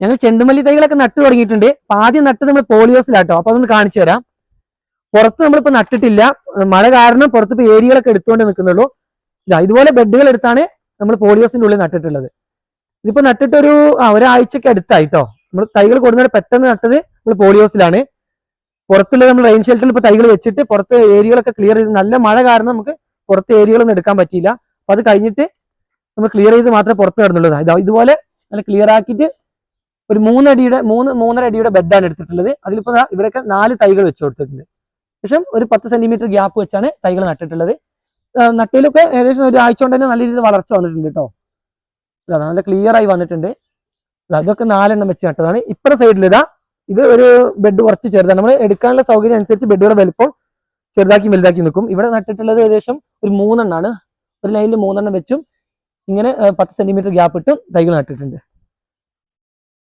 ഞങ്ങൾ ചെണ്ടുമല്ലി തൈകളൊക്കെ നട്ടു തുടങ്ങിയിട്ടുണ്ട്. അപ്പൊ ആദ്യം നട്ടത് നമ്മൾ പോളിയോസിലാട്ടോ. അപ്പൊ അതൊന്ന് കാണിച്ചു തരാം. പുറത്ത് നമ്മളിപ്പോ നട്ടിട്ടില്ല. മഴ കാരണം പുറത്ത് ഇപ്പൊ ഏരിയകളൊക്കെ എടുത്തുകൊണ്ട് നിൽക്കുന്നുള്ളൂ. ഇതാ ഇതുപോലെ ബെഡുകൾ എടുത്താണ് നമ്മൾ പോളിയോസിന്റെ ഉള്ളിൽ നട്ടിട്ടുള്ളത്. ഇതിപ്പോ നട്ടിട്ടൊരു ആ ഒരാഴ്ചക്ക് അടുത്തായിട്ടോ. നമ്മൾ തൈകൾ കൊടുക്കുന്നത് പെട്ടെന്ന് നട്ടത് നമ്മൾ പോളിയോസിലാണ്. പുറത്തുള്ള നമ്മൾ റെയിൻ ഷെൽറ്ററിൽ ഇപ്പൊ തൈകൾ വെച്ചിട്ട് പുറത്ത് ഏരിയകളൊക്കെ ക്ലിയർ ചെയ്ത് നല്ല മഴ കാരണം നമുക്ക് പുറത്ത് ഏരിയകളൊന്നും എടുക്കാൻ പറ്റിയില്ല. അപ്പൊ അത് കഴിഞ്ഞിട്ട് നമ്മൾ ക്ലിയർ ചെയ്ത് മാത്രമേ പുറത്ത് കിടന്നുള്ളൂ ഇതാ ഇതുപോലെ നല്ല ക്ലിയർ ആക്കിയിട്ട് ഒരു മൂന്നടിയുടെ മൂന്ന് മൂന്നര അടിയുടെ ബെഡാണ് എടുത്തിട്ടുള്ളത്. അതിലിപ്പോ ഇവിടെ ഇവിടെയൊക്കെ നാല് തൈകൾ വെച്ച് കൊടുത്തിട്ടുണ്ട്. ശേഷം ഒരു പത്ത് സെന്റിമീറ്റർ ഗ്യാപ്പ് വെച്ചാണ് തൈകൾ നട്ടിട്ടുള്ളത്. നട്ടിലൊക്കെ ഏകദേശം ഒരു ആഴ്ച കൊണ്ട് തന്നെ നല്ല രീതിയിൽ വളർച്ച വന്നിട്ടുണ്ട് കേട്ടോ നല്ല ക്ലിയർ ആയി വന്നിട്ടുണ്ട്. അതൊക്കെ നാലെണ്ണം വെച്ച് നട്ടതാണ്. ഇപ്പുറ സൈഡിൽ ഇതാ ഇത് ഒരു ബെഡ് കുറച്ച് ചെറുതാണ്. നമ്മൾ എടുക്കാനുള്ള സൗകര്യം അനുസരിച്ച് ബെഡുകളുടെ വലുപ്പം ചെറുതാക്കി വലുതാക്കി നിൽക്കും. ഇവിടെ നട്ടിട്ടുള്ളത് ഏകദേശം ഒരു മൂന്നെണ്ണാണ്. ഒരു ലൈനിൽ മൂന്നെണ്ണം വെച്ചും ഇങ്ങനെ പത്ത് സെന്റിമീറ്റർ ഗ്യാപ്പ് ഇട്ടും തൈകൾ നട്ടിട്ടുണ്ട്.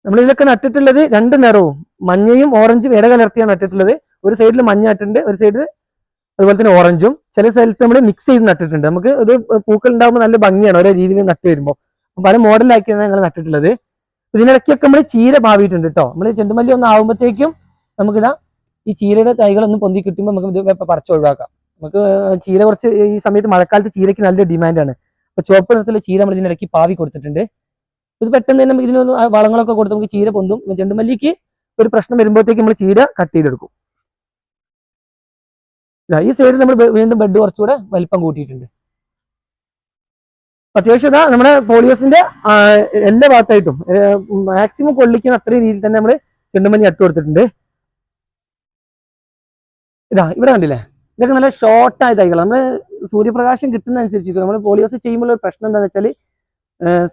നമ്മൾ ഇതിലൊക്കെ നട്ടിട്ടുള്ളത് രണ്ട് നിറവും മഞ്ഞയും ഓറഞ്ചും ഇട കലർത്തിയാണ് നട്ടിട്ടുള്ളത്. ഒരു സൈഡിൽ മഞ്ഞ നട്ടിട്ടുണ്ട് ഒരു സൈഡിൽ അതുപോലെ തന്നെ ഓറഞ്ചും ചില സ്ഥലത്ത് നമ്മൾ മിക്സ് ചെയ്ത് നട്ടിട്ടുണ്ട്. നമുക്ക് ഇത് പൂക്കൾ ഉണ്ടാകുമ്പോൾ നല്ല ഭംഗിയാണ് ഓരോ രീതിയിൽ നട്ട് വരുമ്പോൾ പല മോഡലാക്കിയാണ് ഞങ്ങൾ നട്ടിട്ടുള്ളത്. ഇതിനിടയ്ക്കൊക്കെ നമ്മൾ ചീര ഭാവിയിട്ടുണ്ട് കേട്ടോ നമ്മൾ ചെണ്ടുമല്ലി ഒന്ന് ആവുമ്പോഴത്തേക്കും നമുക്കിതാ ഈ ചീരയുടെ തൈകളൊന്നും പൊന്തി കിട്ടുമ്പോൾ നമുക്ക് ഇത് പറിച്ച് ഒഴിവാക്കാം. നമുക്ക് ചീര കുറച്ച് ഈ സമയത്ത് മഴക്കാലത്ത് ചീരയ്ക്ക് നല്ല ഡിമാൻഡാണ് അപ്പൊ ചുവപ്പ് നിറത്തിലെ ചീര നമ്മൾ ഇതിനിടയ്ക്ക് പാവി കൊടുത്തിട്ടുണ്ട്. ഇത് പെട്ടെന്ന് തന്നെ ഇതിനൊന്ന് വളങ്ങളൊക്കെ കൊടുത്ത് നമുക്ക് ചീര പൊന്തും. ചെണ്ടുമല്ലിക്ക് ഒരു പ്രശ്നം വരുമ്പോഴത്തേക്ക് നമ്മൾ ചീര കട്ട് ചെയ്തെടുക്കും. ഈ സൈഡിൽ നമ്മൾ വീണ്ടും ബെഡ് കുറച്ചുകൂടെ വലിപ്പം കൂട്ടിയിട്ടുണ്ട്. അത്യാവശ്യം നമ്മുടെ പോളിയോസിന്റെ എല്ലാ ഭാഗത്തായിട്ടും മാക്സിമം കൊള്ളിക്കുന്ന അത്രയും രീതിയിൽ തന്നെ നമ്മൾ ചെണ്ടുമല്ലി അട്ട് കൊടുത്തിട്ടുണ്ട്. ഇതാ ഇവിടെ കണ്ടില്ലേ? ഇതൊക്കെ നല്ല ഷോർട്ടായ തൈകൾ നമ്മൾ സൂര്യപ്രകാശം കിട്ടുന്ന അനുസരിച്ച് നമ്മൾ പോളിയോസ് ചെയ്യുമ്പോൾ ഒരു പ്രശ്നം എന്താണെന്ന് വെച്ചാൽ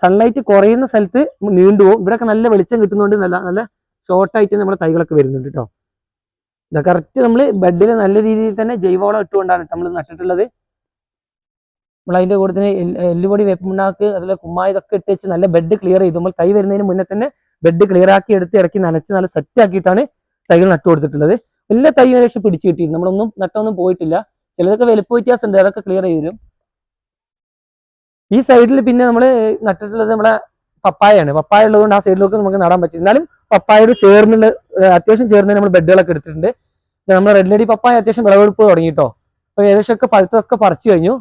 സൺലൈറ്റ് കുറയുന്ന സ്ഥലത്ത് നീണ്ടു പോകും. ഇവിടെയൊക്കെ നല്ല വെളിച്ചം കിട്ടുന്നതുകൊണ്ട് നല്ല നല്ല ഷോർട്ടായിട്ട് നമ്മുടെ തൈകളൊക്കെ വരുന്നുണ്ട് കേട്ടോ ഇത് കറക്റ്റ് നമ്മൾ ബെഡിൽ നല്ല രീതിയിൽ തന്നെ ജൈവവളം ഇട്ടുകൊണ്ടാണ് നമ്മൾ നട്ടിട്ടുള്ളത്. നമ്മൾ അതിന്റെ കൂടെ തന്നെ എല്ല് എല്ലുപൊടി വേപ്പുണ്ണാക്ക് അതുപോലെ കുമ്മായി ഇതൊക്കെ ഇട്ട് വെച്ച് നല്ല ബെഡ് ക്ലിയർ ചെയ്തു. നമ്മൾ തൈ വരുന്നതിന് മുന്നേ തന്നെ ബെഡ് ക്ലിയർ ആക്കി എടുത്ത് ഇടയ്ക്ക് നനച്ച് നല്ല സെറ്റ് ആക്കിയിട്ടാണ് തൈകൾ നട്ടു കൊടുത്തിട്ടുള്ളത്. എല്ലാ തൈ ഏകദേശം പിടിച്ചു കിട്ടിയിരുന്നു. നമ്മളൊന്നും നട്ടൊന്നും പോയിട്ടില്ല. ചിലതൊക്കെ വലുപ്പ വ്യത്യാസം ഉണ്ട് അതൊക്കെ ക്ലിയർ ചെയ്തു ഈ സൈഡിൽ പിന്നെ നമ്മൾ നട്ടിട്ടുള്ളത് നമ്മുടെ പപ്പായാണ് പപ്പായ ഉള്ളതുകൊണ്ട് ആ സൈഡിലൊക്കെ നമുക്ക് നടാൻ പറ്റും എന്നാലും പപ്പായോട് ചേർന്നുള്ള അത്യാവശ്യം ചേർന്ന് നമ്മൾ ബെഡുകളൊക്കെ എടുത്തിട്ടുണ്ട്. നമ്മൾ റെഡ് ലേഡി പപ്പായ അത്യാവശ്യം വിളവെടുപ്പ് തുടങ്ങിട്ടോ അപ്പൊ ഏകദേശം ഒക്കെ പഴുത്തൊക്കെ പറിച്ചു കഴിഞ്ഞു.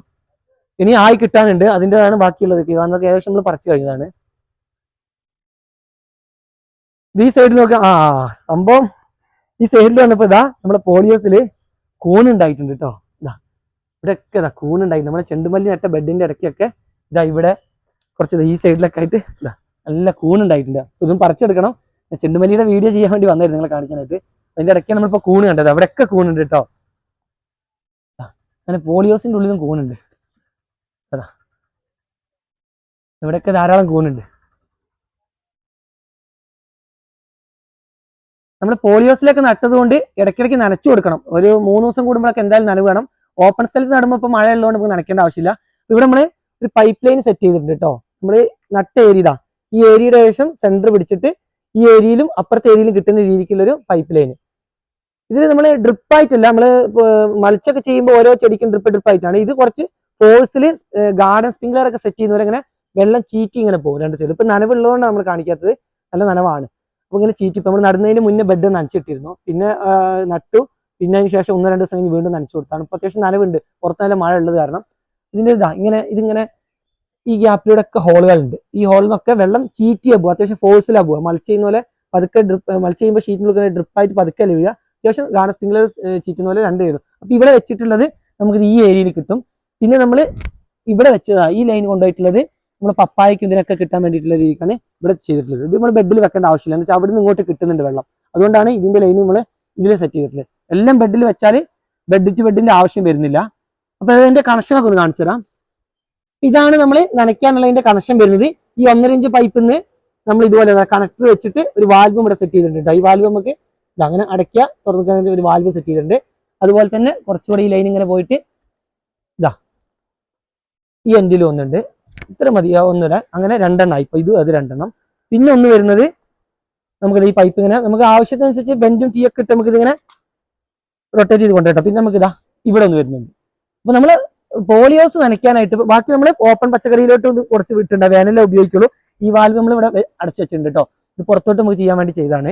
ഇനി ആയി കിട്ടാനുണ്ട്. അതിന്റെതാണ് ബാക്കിയുള്ളത്. കാണുന്നതൊക്കെ ഏകദേശം നമ്മൾ പറിച്ചു കഴിഞ്ഞതാണ്. ഈ സൈഡിൽ നോക്കാം. ആ സംഭവം ഈ സൈഡിൽ വന്നപ്പോ ഇതാ നമ്മുടെ പോളിയോസിൽ കൂണുണ്ടായിട്ടുണ്ട് കേട്ടോ ഇതാ. ഇവിടെയൊക്കെ ഇതാ കൂണുണ്ടായിട്ടുണ്ട് നമ്മുടെ ചെണ്ടുമല്ലി നട്ട ബെഡിന്റെ ഇടയ്ക്കൊക്കെ ഇതാ ഇവിടെ കുറച്ച് ഈ സൈഡിലൊക്കെ ആയിട്ട് ഇതാ നല്ല കൂണുണ്ടായിട്ടുണ്ട് ഇതും പറിച്ചെടുക്കണം. ചെണ്ടുമല്ലിയുടെ വീഡിയോ ചെയ്യാൻ വേണ്ടി വന്നായിരുന്നു നിങ്ങളെ കാണിക്കാനായിട്ട്. അതിന്റെ ഇടയ്ക്ക് നമ്മളിപ്പോ കൂണ് കണ്ടത്. അവിടെയൊക്കെ കൂണുണ്ട് കേട്ടോ. അങ്ങനെ പോളിയോസിന്റെ ഉള്ളിലും കൂണുണ്ട് അതാ. ഇവിടെയൊക്കെ ധാരാളം കൂണുണ്ട് നമ്മൾ പോളിയോസിലൊക്കെ നട്ടത് കൊണ്ട് ഇടയ്ക്കിടയ്ക്ക് നനച്ചു കൊടുക്കണം. ഒരു മൂന്ന് ദിവസം കൂടുമ്പോഴൊക്കെ എന്തായാലും നനവ് വേണം. ഓപ്പൺ സ്ഥലത്ത് നടുമ്പോൾ ഇപ്പൊ മഴ ഉള്ളതുകൊണ്ട് നമുക്ക് നനയ്ക്കേണ്ട ആവശ്യമില്ല. ഇവിടെ നമ്മൾ ഒരു പൈപ്പ് ലൈൻ സെറ്റ് ചെയ്തിട്ടുണ്ട് കേട്ടോ നമ്മൾ നട്ട ഏരിയ ഇതാ ഈ ഏരിയയുടെ ശേഷം സെന്റർ പിടിച്ചിട്ട് ഈ ഏരിയയിലും അപ്പുറത്തെ ഏരിയയിലും കിട്ടുന്ന രീതിക്കുള്ള ഒരു പൈപ്പ് ലൈൻ ഇതിൽ നമ്മൾ ഡ്രിപ്പ് ആയിട്ടല്ല നമ്മൾ മത്സ്യമൊക്കെ ചെയ്യുമ്പോൾ ഓരോ ചെടിക്കും ഡ്രിപ്പ് ഡ്രിപ്പ് ആയിട്ടാണ്. ഇത് കുറച്ച് ഫോഴ്സിൽ ഗാർഡൻ സ്പ്രിംഗ്ലർ ഒക്കെ സെറ്റ് ചെയ്യുന്നവരെ ഇങ്ങനെ വെള്ളം ചീറ്റി ഇങ്ങനെ പോകും രണ്ട് സൈഡ് ഇപ്പൊ നനവുള്ളതുകൊണ്ടാണ് നമ്മൾ കാണിക്കാത്തത്. നല്ല നനവാണ്. അപ്പൊ ഇങ്ങനെ ചീറ്റി ഇപ്പൊ നമ്മൾ നടുന്നതിന് മുന്നേ ബെഡ് നനച്ചിട്ടിരുന്നു. പിന്നെ നട്ടു. പിന്നെ അതിന് ശേഷം ഒന്ന് രണ്ട് ദിവസം കഴിഞ്ഞ് വീണ്ടും നനച്ചു കൊടുത്താണ്. ഇപ്പൊ അത്യാവശ്യം നനവുണ്ട്. പുറത്ത് നല്ല മഴ ഉള്ളത് കാരണം ഇതിന്റെ ഇതാ ഇങ്ങനെ ഇതിങ്ങനെ ഈ ഗ്യാപ്പിലൂടെ ഒക്കെ ഹോളുകളുണ്ട് ഈ ഹോളിൽ നിന്നൊക്കെ വെള്ളം ചീറ്റിയാ പോകുക അത്യാവശ്യം ഫോഴ്സിലാ പോവുക. മൾച്ച് ചെയ്യുന്ന പോലെ പതുക്കെ ഡ്രിപ്പ് മൾച്ച് ചെയ്യുമ്പോൾ ഷീറ്റിനുള്ള ഡ്രിപ്പായിട്ട് പതുക്കെ അല്ല വീഴുക. അത്യാവശ്യം ഗാർഡൻ സ്പ്രിംഗ്ലർ ചീറ്റുന്ന പോലെ രണ്ട് വീഴും. അപ്പൊ ഇവിടെ വെച്ചിട്ടുള്ളത് നമുക്ക് ഈ ഏരിയയിൽ കിട്ടും. പിന്നെ നമ്മൾ ഇവിടെ വെച്ചതാ ഈ ലൈൻ കൊണ്ടുപോയിട്ടുള്ളത് നമ്മുടെ പപ്പായക്കും ഇതിനൊക്കെ കിട്ടാൻ വേണ്ടിയിട്ടുള്ള രീതിക്കാണ് ഇവിടെ ചെയ്തിട്ടുള്ളത്. ഇത് നമ്മൾ ബെഡിൽ വെക്കേണ്ട ആവശ്യമില്ല. എന്ന് വെച്ചാൽ അവിടെ നിന്ന് ഇങ്ങോട്ട് കിട്ടുന്നുണ്ട് വെള്ളം. അതുകൊണ്ടാണ് ഇതിന്റെ ലൈൻ നമ്മൾ ഇതിൽ സെറ്റ് ചെയ്തിട്ടുള്ളത്. എല്ലാം ബെഡിൽ വെച്ചാൽ ബെഡ് ടു ബെഡിന്റെ ആവശ്യം വരുന്നില്ല. അപ്പൊ അതിന്റെ കണക്ഷനൊക്കെ ഒന്ന് കാണിച്ചു തരാം. ഇതാണ് നമ്മൾ നനയ്ക്കാനുള്ളതിന്റെ കണക്ഷൻ വരുന്നത്. ഈ ഒന്നര ഇഞ്ച് പൈപ്പിൽ നിന്ന് നമ്മൾ ഇതുപോലെ കണക്ടർ വെച്ചിട്ട് ഒരു വാൽവ് ഇവിടെ സെറ്റ് ചെയ്തിട്ടുണ്ട് ഈ വാൽവ് നമുക്ക് അങ്ങനെ അടയ്ക്കുക തുറന്നു ഒരു വാൽവ് സെറ്റ് ചെയ്തിട്ടുണ്ട്. അതുപോലെ തന്നെ കുറച്ചുകൂടി ഈ ലൈൻ ഇങ്ങനെ പോയിട്ട് ഇതാ ഈ എൻഡിൽ ഒന്നുണ്ട്. ഇത്ര മതി. ഒന്നുമില്ല അങ്ങനെ രണ്ടെണ്ണം ഇപ്പൊ ഇത് അത് രണ്ടെണ്ണം. പിന്നെ ഒന്ന് വരുന്നത് നമുക്ക് ഈ പൈപ്പ് ഇങ്ങനെ നമുക്ക് ആവശ്യത്തിനനുസരിച്ച് ബെൻഡും ടീ ഒക്കെ ഇട്ട് നമുക്ക് ഇതിങ്ങനെ റൊട്ടേറ്റ് ചെയ്ത് കൊണ്ടുപോട്ടോ പിന്നെ നമുക്ക് ഇതാ ഇവിടെ ഒന്ന് വരുന്നുണ്ട്. അപ്പൊ നമ്മൾ പോളിയോസ് നനയ്ക്കാനായിട്ട് ബാക്കി നമ്മൾ ഓപ്പൺ പച്ചക്കറിയിലോട്ട് കുറച്ച് വിട്ടുണ്ട് വേനലേ ഉപയോഗിക്കുള്ളൂ. ഈ വാൽവ് നമ്മൾ ഇവിടെ അടച്ചു വെച്ചിട്ടുണ്ട് കേട്ടോ ഇത് പുറത്തോട്ട് നമുക്ക് ചെയ്യാൻ വേണ്ടി ചെയ്താണ്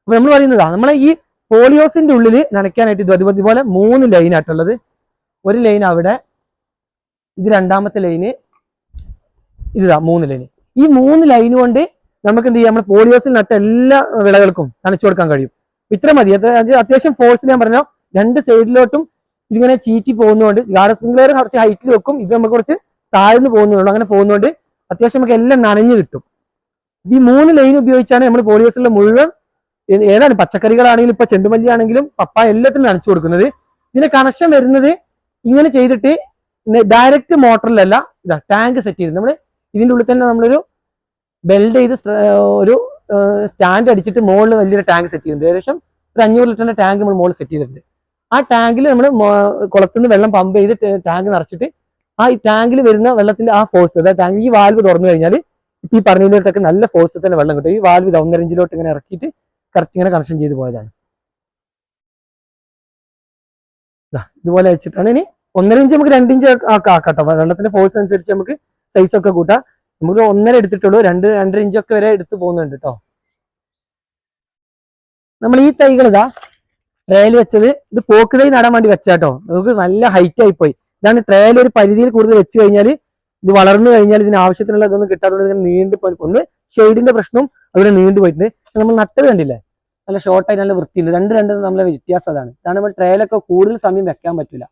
അപ്പൊ നമ്മൾ പറയുന്നതാ നമ്മളെ ഈ പോളിയോസിന്റെ ഉള്ളിൽ നനയ്ക്കാനായിട്ട് ഇത് അതുപോലെ മൂന്ന് ലൈൻ ആയിട്ടുള്ളത് ഒരു ലൈൻ അവിടെ ഇത് രണ്ടാമത്തെ ലൈന് ഇതാ മൂന്ന് ലൈന് ഈ മൂന്ന് ലൈൻ കൊണ്ട് നമുക്ക് എന്ത് ചെയ്യാം? നമ്മൾ പോളിയോസിൽ നട്ട എല്ലാ വിളകൾക്കും നനച്ചു കൊടുക്കാൻ കഴിയും. ഇത്ര മതി. അത് അത് അത്യാവശ്യം ഫോഴ്സിൽ ഞാൻ പറഞ്ഞോ രണ്ട് സൈഡിലോട്ടും ഇതിങ്ങനെ ചീറ്റി പോകുന്നതുകൊണ്ട് ഗാർഡ് സ്പ്രിംഗ്ലർ കുറച്ച് ഹൈറ്റിൽ വെക്കും. ഇത് നമുക്ക് കുറച്ച് താഴ്ന്നു പോകുന്നുള്ളൂ. അങ്ങനെ പോകുന്നതുകൊണ്ട് അത്യാവശ്യം നമുക്ക് എല്ലാം നനഞ്ഞു കിട്ടും. ഈ മൂന്ന് ലൈൻ ഉപയോഗിച്ചാണ് നമ്മൾ പോളിയോസിലുള്ള മുഴുവൻ ഏതാണ് പച്ചക്കറികളാണെങ്കിലും ഇപ്പൊ ചെണ്ടുമല്ലി ആണെങ്കിലും പപ്പ എല്ലാത്തിനും നനച്ചു കൊടുക്കുന്നത്. പിന്നെ കണക്ഷൻ വരുന്നത് ഇങ്ങനെ ചെയ്തിട്ട് ഡയറക്റ്റ് മോട്ടറിലല്ല ഇതാ ടാങ്ക് സെറ്റ് ചെയ്ത് നമ്മൾ ഇതിന്റെ ഉള്ളിൽ തന്നെ നമ്മളൊരു ബെൽഡ് ചെയ്ത് ഒരു സ്റ്റാൻഡ് അടിച്ചിട്ട് മുകളിൽ വലിയൊരു ടാങ്ക് സെറ്റ് ചെയ്തിട്ടുണ്ട് ഏകദേശം ഒരു അഞ്ഞൂറ് ലിറ്ററിന്റെ ടാങ്ക് നമ്മൾ മുകളിൽ സെറ്റ് ചെയ്തിട്ടുണ്ട്. ആ ടാങ്കിൽ നമ്മൾ കുളത്തുനിന്ന് വെള്ളം പമ്പ് ചെയ്ത് ടാങ്ക് നിറച്ചിട്ട് ആ ടാങ്കിൽ വരുന്ന വെള്ളത്തിന്റെ ആ ഫോഴ്സ് അതായത് ടാങ്ക് ഈ വാൽവ് തുറന്നു കഴിഞ്ഞാൽ ഈ പറഞ്ഞതിലോട്ടൊക്കെ നല്ല ഫോഴ്സ് തന്നെ വെള്ളം കിട്ടും. ഈ വാൽവ് ഒന്നര ഇഞ്ചിലോട്ട് ഇങ്ങനെ ഇറക്കിയിട്ട് കറക്റ്റ് ഇങ്ങനെ കണക്ഷൻ ചെയ്ത് പോയതാണ്. ഇതുപോലെ വെച്ചിട്ടാണ് ഇനി ഒന്നര ഇഞ്ച് നമുക്ക് രണ്ടിഞ്ച് ആക്കാം ആക്കാട്ടോ. വെള്ളത്തിന്റെ ഫോഴ്സ് അനുസരിച്ച് നമുക്ക് സൈസ് ഒക്കെ കൂട്ടാം. നമുക്ക് ഒന്നര എടുത്തിട്ടുള്ളൂ. രണ്ട് രണ്ടര ഇഞ്ചൊക്കെ വരെ എടുത്ത് പോകുന്നുണ്ട് കേട്ടോ നമ്മൾ ഈ തൈകൾ ഇതാ ട്രയൽ വെച്ചത് ഇത് പോക്ക് നടാൻ വേണ്ടി വെച്ചാട്ടോ. നമുക്ക് നല്ല ഹൈറ്റ് ആയി പോയി. ഇതാണ് ട്രയൽ ഒരു പരിധിയിൽ കൂടുതൽ വെച്ച് കഴിഞ്ഞാൽ ഇത് വളർന്നു കഴിഞ്ഞാൽ ഇതിന് ആവശ്യത്തിനുള്ള ഇതൊന്നും കിട്ടാത്തതുകൊണ്ട് ഇതിന് നീണ്ടു പോയി ഒന്ന് ഷെയ്ഡിന്റെ പ്രശ്നവും അതുപോലെ നീണ്ടു പോയിട്ടുണ്ട്. നമ്മൾ നട്ടത് കണ്ടില്ലേ? നല്ല ഷോർട്ടായി നല്ല വൃത്തിയുണ്ട്. രണ്ട് രണ്ട് നമ്മളെ വ്യത്യാസം അതാണ്. ഇതാണ് നമ്മൾ ട്രയലൊക്കെ കൂടുതൽ സമയം വെക്കാൻ പറ്റില്ല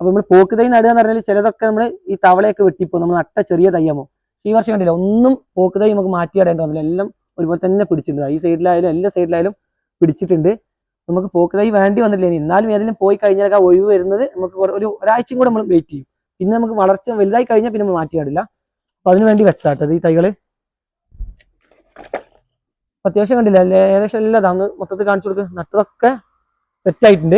അപ്പൊ നമ്മൾ പോക്ക് തൈ നടുക എന്ന് പറഞ്ഞാൽ ചിലതൊക്കെ നമ്മൾ ഈ തവളയൊക്കെ വെട്ടിപ്പോ നമ്മൾ നട്ട ചെറിയ തയ്യാമോ ഈ വർഷം കണ്ടില്ല? ഒന്നും പോക്ക് തൈ നമുക്ക് മാറ്റിയിടേണ്ട വന്നില്ല. എല്ലാം ഒരുപോലെ തന്നെ പിടിച്ചിട്ടുണ്ട്. ഈ സൈഡിലായാലും എല്ലാ സൈഡിലായാലും പിടിച്ചിട്ടുണ്ട്. നമുക്ക് പോക്ക് തൈ വേണ്ടി വന്നില്ല ഇനി. എന്നാലും ഏതെങ്കിലും പോയി കഴിഞ്ഞാൽ ആ ഒഴിവ് വരുന്നത് നമുക്ക് ഒരു- ഒരു ഒരാഴ്ചയും കൂടെ നമ്മൾ വെയിറ്റ് ചെയ്യും. പിന്നെ നമുക്ക് വളർച്ച വലുതായി കഴിഞ്ഞാൽ പിന്നെ മാറ്റി മാറ്റിയാടില്ല അപ്പൊ അതിന് വേണ്ടി വെച്ചാട്ടത് ഈ തൈകൾ. അത്യാവശ്യം കണ്ടില്ല? ഏകദേശം എല്ലാം ഇതാ. മൊത്തത്തിൽ കാണിച്ചു കൊടുക്കുക നട്ടതൊക്കെ സെറ്റ് ആയിട്ടുണ്ട്.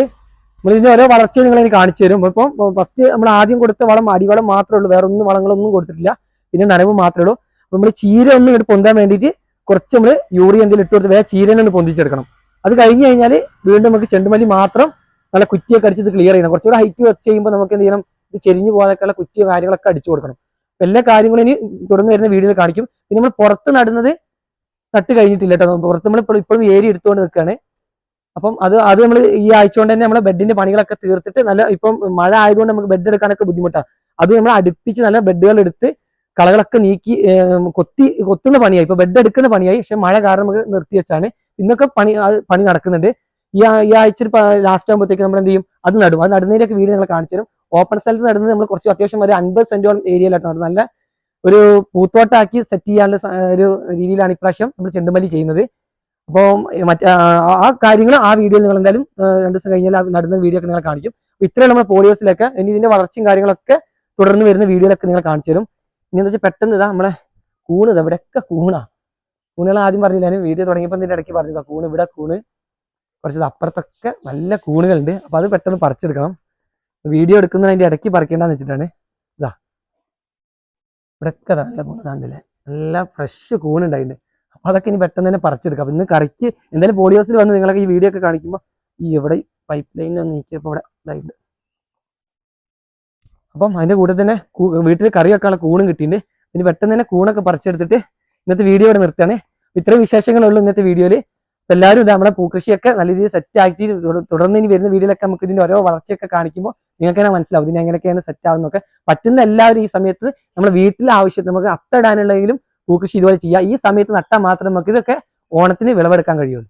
നമ്മൾ ഇതിന്റെ ഓരോ വളർച്ച നിങ്ങൾ ഇനി കാണിച്ചു തരും. ഇപ്പം ഫസ്റ്റ് നമ്മൾ ആദ്യം കൊടുത്ത വളം അടിവളം മാത്രമേ ഉള്ളൂ. വേറെ ഒന്നും വളങ്ങളൊന്നും കൊടുത്തിട്ടില്ല. പിന്നെ നനവ് മാത്രമേ ഉള്ളൂ. നമ്മൾ ചീര ഒന്നും ഇങ്ങോട്ട് പൊന്താൻ വേണ്ടിയിട്ട് കുറച്ച് നമ്മൾ യൂറിയ എന്തെങ്കിലും ഇട്ട് കൊടുത്ത് വേറെ ചീരനെ ഒന്ന് പൊന്തിച്ചെടുക്കണം. അത് കഴിഞ്ഞ് കഴിഞ്ഞാൽ വീണ്ടും നമുക്ക് ചെണ്ടുമല്ലി മാത്രം നല്ല കുറ്റിയൊക്കെ അടിച്ചത് ക്ലിയർ ചെയ്യണം കുറച്ചുകൂടെ ഹൈറ്റ് വെച്ച് കഴിയുമ്പോൾ നമുക്ക് എന്ത് ചെയ്യണം ഇത് ചെരിഞ്ഞു പോകാതൊക്കെയുള്ള കുറ്റിയോ കാര്യങ്ങളൊക്കെ അടിച്ചു കൊടുക്കണം. എല്ലാ കാര്യങ്ങളും ഇനി തുടർന്ന് വരുന്ന വീഡിയോയിൽ കാണിക്കും. പിന്നെ നമ്മൾ പുറത്ത് നടുന്നത് നട്ട് കഴിഞ്ഞിട്ടില്ല കേട്ടോ. പുറത്ത് നമ്മൾ ഇപ്പോൾ ഇപ്പോഴും ഏരി എടുത്തുകൊണ്ട് നിൽക്കുകയാണ് അപ്പം അത് അത് നമ്മൾ ഈ ആഴ്ച കൊണ്ട് തന്നെ നമ്മളെ ബെഡിന്റെ പണികളൊക്കെ തീർത്തിട്ട് നല്ല ഇപ്പം മഴ ആയതുകൊണ്ട് നമുക്ക് ബെഡ് എടുക്കാനൊക്കെ ബുദ്ധിമുട്ടാണ് അത് നമ്മൾ അടുപ്പിച്ച് നല്ല ബെഡുകൾ എടുത്ത് കളകളൊക്കെ നീക്കി കൊത്തി കൊത്തുന്ന പണിയായി. ഇപ്പൊ ബെഡ് എടുക്കുന്ന പണിയായി. പക്ഷെ മഴ കാരണം നമുക്ക് നിർത്തി വെച്ചാണ്. ഇന്നൊക്കെ പണി പണി നടക്കുന്നുണ്ട്. ഈ ഈ ആഴ്ച ലാസ്റ്റ് ആകുമ്പോഴത്തേക്ക് നമ്മൾ എന്ത് ചെയ്യും? അത് നടും. അത് നടുന്നതിലൊക്കെ വീട് നിങ്ങൾ കാണിച്ചു തരും. ഓപ്പൺ സ്ഥലത്ത് നടുന്നത് നമ്മൾ കുറച്ച് അത്യാവശ്യം ഒരു അൻപത് സെന്റോളം ഏരിയയിലായിട്ട് നടന്നത്. നല്ല ഒരു പൂത്തോട്ടാക്കി സെറ്റ് ചെയ്യാനുള്ള ഒരു രീതിയിലാണ് ഇപ്രാവശ്യം നമ്മൾ ചെണ്ടുമല്ലി ചെയ്യുന്നത്. അപ്പോൾ മറ്റേ ആ- കാര്യങ്ങൾ ആ വീഡിയോയിൽ നിങ്ങൾ എന്തായാലും രണ്ട് ദിവസം കഴിഞ്ഞാൽ നടന്ന വീഡിയോ ഒക്കെ നിങ്ങൾ കാണിക്കും. ഇത്രയും നമ്മുടെ പോളിയോസിലൊക്കെ. ഇനി ഇതിന്റെ വളർച്ചയും കാര്യങ്ങളൊക്കെ തുടർന്ന് വരുന്ന വീഡിയോയിലൊക്കെ നിങ്ങൾ കാണിച്ചു തരും. ഇനി എന്താ വെച്ചാൽ പെട്ടെന്ന് ഇതാ നമ്മളെ കൂണ് ഇതാ ഇവിടെയൊക്കെ കൂണാ. കൂണുകൾ ആദ്യം പറഞ്ഞില്ല? ഞാൻ വീഡിയോ തുടങ്ങിയപ്പോൾ ഇതിന്റെ ഇടയ്ക്ക് പറഞ്ഞു കൂണ് ഇവിടെ കൂണ്. കുറച്ച് അപ്പുറത്തൊക്കെ നല്ല കൂണുകളുണ്ട്. അപ്പോൾ അത് പെട്ടെന്ന് പറിച്ചെടുക്കണം. വീഡിയോ എടുക്കുന്ന അതിന്റെ ഇടയ്ക്ക് പറിക്കേണ്ടെന്ന് വെച്ചിട്ടാണ്. ഇതാ. ഇവിടെയൊക്കെ നല്ല കൂണ് നല്ല ഫ്രഷ് കൂണുണ്ടായിട്ടുണ്ട് അപ്പോൾ അതൊക്കെ ഇനി പെട്ടെന്ന് തന്നെ പറിച്ചെടുക്കാം. ഇന്ന് കറിക്ക് എന്തായാലും പോളിയോസിൽ വന്ന് നിങ്ങളൊക്കെ ഈ വീഡിയോ ഒക്കെ കാണിക്കുമ്പോൾ ഈ ഇവിടെ പൈപ്പ് ലൈൻ ഒന്ന് നീക്കിയപ്പോൾ ഇവിടെ ഇതായിട്ടുണ്ട്. അപ്പം അതിന്റെ കൂടെ തന്നെ വീട്ടിൽ കറി വെക്കാനുള്ള കൂണും കിട്ടിയിട്ടുണ്ട്. ഇനി പെട്ടെന്ന് തന്നെ കൂണൊക്കെ പറിച്ചെടുത്തിട്ട് ഇന്നത്തെ വീഡിയോ ഇവിടെ നിർത്തുകയാണ്. ഇത്രയും വിശേഷങ്ങളുള്ളൂ ഇന്നത്തെ വീഡിയോയിൽ അപ്പൊ എല്ലാവരും നമ്മുടെ പൂക്കൃഷിയൊക്കെ നല്ല രീതിയിൽ സെറ്റ് ആക്കി തുടർന്ന് ഇനി വരുന്ന വീഡിയോയിലൊക്കെ നമുക്ക് ഇതിന്റെ ഓരോ വളർച്ചയൊക്കെ കാണിക്കുമ്പോൾ നിങ്ങൾക്ക് തന്നെ മനസ്സിലാവും ഇതിന് എങ്ങനെയൊക്കെയാണ് സെറ്റ് ആവുന്നതൊക്കെ പറ്റുന്ന എല്ലാവരും ഈ സമയത്ത് നമ്മുടെ വീട്ടിലെ ആവശ്യത്തിന് നമുക്ക് അത്തടാനുള്ളതെങ്കിലും പൂക്കൃഷി ഇതുപോലെ ചെയ്യാം. ഈ സമയത്ത് നട്ടാൽ മാത്രം നമുക്ക് ഇതൊക്കെ ഓണത്തിന് വിളവെടുക്കാൻ കഴിയുള്ളൂ.